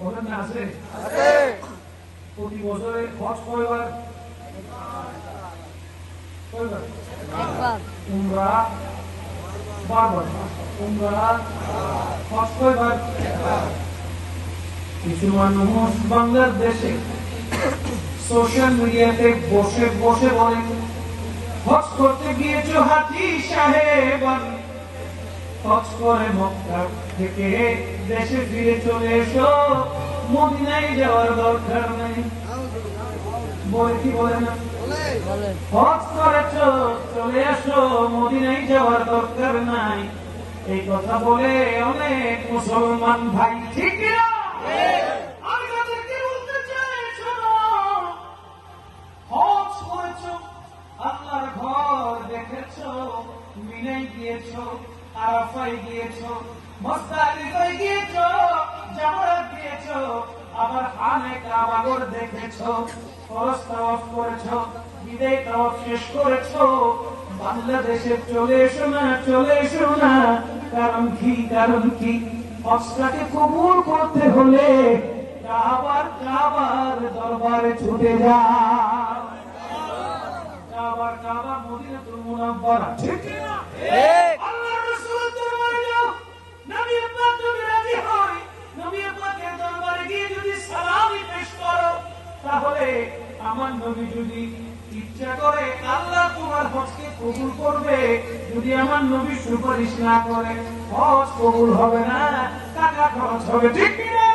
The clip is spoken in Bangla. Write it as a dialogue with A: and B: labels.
A: বলেন না আছে? প্রতি বছরে কয়বার? কয়বার? উমরা বারবার। উমরা হজ কয়বার? কিছু মানুষ বাংলাদেশে সোশ্যাল মিডিয়াতে বসে বসে বলে হজ করতে গিয়েছো হাতি সাহেব হজ করে মক্কা থেকে দেশে ফিরে চলে এসো। মদিনায় যাওয়ার দরকার নেই। বলে কি বলে না? হজ করেছ চলে আসো মদিনায় যাওয়ার দরকার নাই। এই কথা বলে অনেক মুসলমান ভাই ঠিক না? আমি তাদেরকে বলতে চাই শোনো। হজ করেছ আল্লাহর ঘর দেখেছ মিনাই গিয়েছ আরাফাই গিয়েছ গিয়েছ গিয়েছ আবার হানে কাবাগর দেখেছ তাওয়াফ করেছ, বিদায় তাওয়াফ শেষ করেছ, বাংলাদেশে চলে এসো না, চলে এসো না, কারণ কি কারণ কি? হজটাকে কবুল করতে হলে কাবার কাবার দরবারে ছুটে যা। কাবার কাবা মদিনাতুল মুনাওয়ারা ঠিক না আমার নবী যদি ইচ্ছা করে আল্লাহ তোমার হজকে কবুল করবে, যদি আমার নবী সুপারিশ না করে, হজ কবুল হবে না, টাকা খরচ হবে, ঠিক কি না